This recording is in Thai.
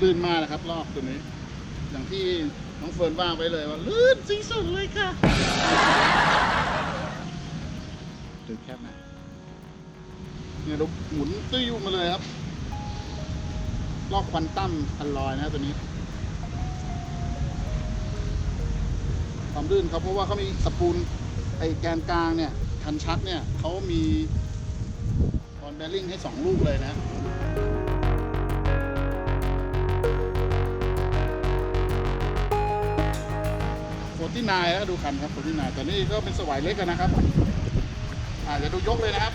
ลื่นมากนะครับรอบตัวนี้ อย่างที่น้องเฟิร์นว่าไว้เลยว่าลื่นที่สุดเลยค่ะตื่นแคบนะเนี่ยเราหมุนติ้วมาเลยครับ รอบควันตั้มพันลอยนะตัวนี้ ความลื่นเขาเพราะว่าเขามีสปูลไอแกนกลางเนี่ย คันชักเนี่ยเขามีบอลแบริ่งให้สองลูกเลยนะโฟร์ที่นายแล้วดูคันครับโฟร์ที่นายแต่นี่ก็เป็นสวายเล็กกันนะครับอาจจะดูยกเลยนะครับ